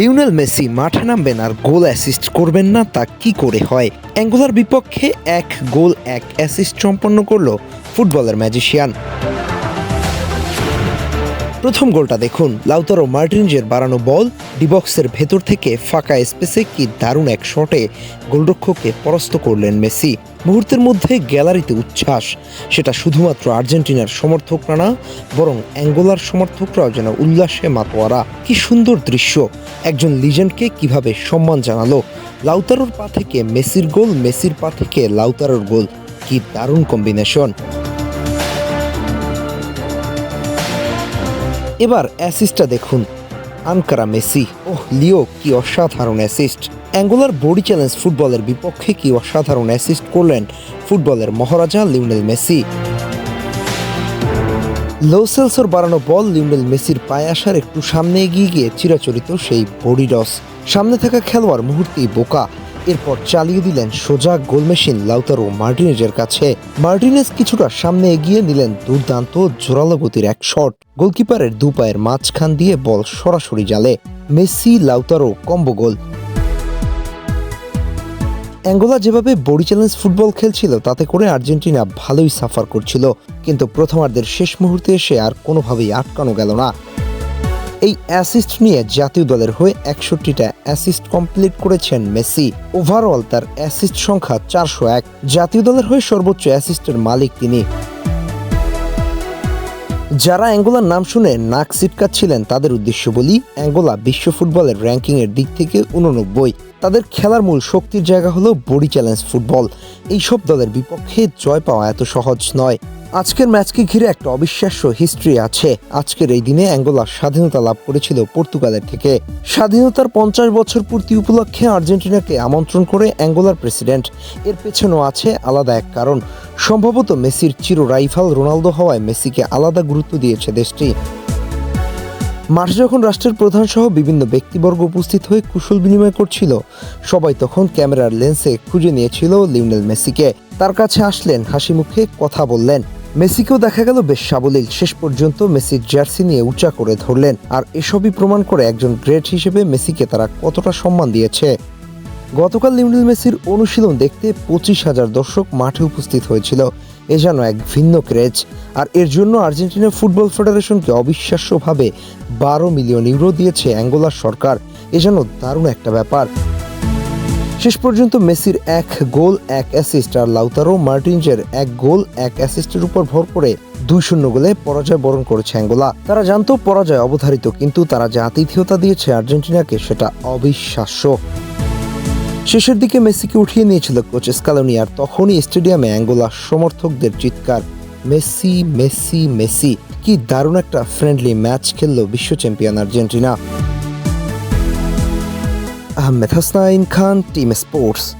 Lionel Messi মাঠে নামবেন আর goal assist করবেন না, তা কি করে হয়? অ্যাঙ্গোলার বিপক্ষে এক গোল, এক অ্যাসিস্ট সম্পন্ন করল ফুটবলের ম্যাজিশিয়ান। প্রথম গোলটা দেখুন। লাউতারো মার্টিনজের বাড়ানো বল ডিবক্সের ভেতর থেকে ফাঁকা স্পেসে কি দারুণ এক শটে গোলরক্ষককে পরাস্ত করলেন মেসি। মুহূর্তের মধ্যে গ্যালারিতে উচ্ছ্বাস। সেটা শুধুমাত্র আর্জেন্টিনার সমর্থকরা না, বরং অ্যাঙ্গোলার সমর্থকরাও যেন উল্লাসে মাতোয়ারা। কি সুন্দর দৃশ্য। একজন লিজেন্ডকে কীভাবে সম্মান জানালো। লাউতারোর পা থেকে মেসির গোল, মেসির পা থেকে লাউতারোর গোল। কি দারুণ কম্বিনেশন। এবার অ্যাসিস্টটা দেখুন। আনকারা মেসি। ওহ, লিও, কি অসাধারণ অ্যাসিস্ট অ্যাঙ্গুলার বডি চ্যালেঞ্জ ফুটবলের বিপক্ষে কি অসাধারণ অ্যাসিস্ট করলেন ফুটবলের মহারাজা লিওনেল মেসি। লো সেলসর বাড়ানো বল লিওনেল মেসির পায়ে আসার একটু সামনে এগিয়ে গিয়ে চিরাচরিত সেই বডি ডস সামনে থাকা খেলোয়াড় মুহূর্তেই বোকা। এরপর চালিয়ে দিলেন সোজা গোল মেশিন লাউতারো মার্টিনেজের কাছে। মার্টিনেজ কিছুটা সামনে এগিয়ে নিলেন দুর্দান্ত জোরালো গতির এক শট। গোলকিপারের দু পায়ের মাঝখান দিয়ে বল সরাসরি জালে। Messi Lautaro combo goal. Angola যেভাবে বডি চ্যালেঞ্জ ফুটবল খেলছিল, তাতে করে আর্জেন্টিনা ভালোই সাফার করছিল। কিন্তু প্রথমার্ধের শেষ মুহূর্তে এসে আর কোনোভাবেই আটকানো গেল না। এই অ্যাসিস্ট নিয়ে জাতীয় দলের হয়ে একষট্টিটা অ্যাসিস্ট কমপ্লিট করেছেন মেসি। ওভারঅল তার অ্যাসিস্ট সংখ্যা চারশো এক। জাতীয় দলের হয়ে সর্বোচ্চ অ্যাসিস্টের মালিক তিনি। যারা অ্যাঙ্গোলার নাম শুনে নাক ছিলেন তাদের উদ্দেশ্য বলি, অ্যাঙ্গোলা বিশ্ব ফুটবলের র্যাঙ্কিংয়ের দিক থেকে উননব্বই। তাদের খেলার মূল শক্তির জায়গা হলো বডি চ্যালেঞ্জ ফুটবল। এইসব দলের বিপক্ষে জয় পাওয়া এত সহজ নয়। আজকের ম্যাচকে ঘিরে একটা অবিশ্বাস্য হিস্ট্রি আছে। আজকের এই দিনে অ্যাঙ্গোলা স্বাধীনতা লাভ করেছিল পর্তুগালের থেকে। স্বাধীনতার পঞ্চাশ বছর পূর্তি উপলক্ষে আর্জেন্টিনাকে আমন্ত্রণ করে অ্যাঙ্গোলার প্রেসিডেন্ট। এর পেছনেও আছে আলাদা এক কারণ। সম্ভবত মেসির চির রাইভাল রোনালদো হওয়ায় মেসিকে আলাদা গুরুত্ব দিয়েছে দেশটি। মাঠে যখন রাষ্ট্রের প্রধান সহ বিভিন্ন ব্যক্তিবর্গ উপস্থিত হয়ে কুশল বিনিময় করছিল, সবাই তখন ক্যামেরার লেন্সে খুঁজে নিয়েছিল লিওনেল মেসিকে। তার কাছে আসলেন হাসি মুখে কথা বললেন। মেসিকেও দেখা গেল বেশ সাবলীল। শেষ পর্যন্ত মেসির জার্সি নিয়ে উঁচা করে ধরলেন। আর এসবই প্রমাণ করে একজন গ্রেট হিসেবে মেসিকে তারা কতটা সম্মান দিয়েছে। গতকাল লিওনেল মেসির অনুশীলন দেখতে পঁচিশ হাজার দর্শক মাঠে উপস্থিত হয়েছিল। এ যেন এক ভিন্ন ক্রেজ। আর এর জন্য আর্জেন্টিনা ফুটবল ফেডারেশনকে অবিশ্বাস্যভাবে বারো মিলিয়ন ইউরো দিয়েছে অ্যাঙ্গোলার সরকার। এ যেন দারুণ একটা ব্যাপার। শেষ পর্যন্ত মেসির এক গোল, এক অ্যাসিস্ট আর লাউতারো মার্টিনজের এক গোল, এক অ্যাসিস্টের উপর ভর করে দুই শূন্য গোলে পরাজয় বরণ করেছে অ্যাঙ্গোলা। তারা জানতো পরাজয় অবধারিত, কিন্তু তারা যে আতিথেয়তা দিয়েছে আর্জেন্টিনাকে সেটা অবিশ্বাস্য। শেষের দিকে মেসিকে উঠিয়ে নিয়েছিল কোচ স্কালোনি, আর তখনই স্টেডিয়ামে অ্যাঙ্গোলা সমর্থকদের চিৎকার, মেসি মেসি মেসি। কি দারুণ একটা ফ্রেন্ডলি ম্যাচ খেললো বিশ্ব চ্যাম্পিয়ন আর্জেন্টিনা। أهمة حسنين كانت تيم سبورتس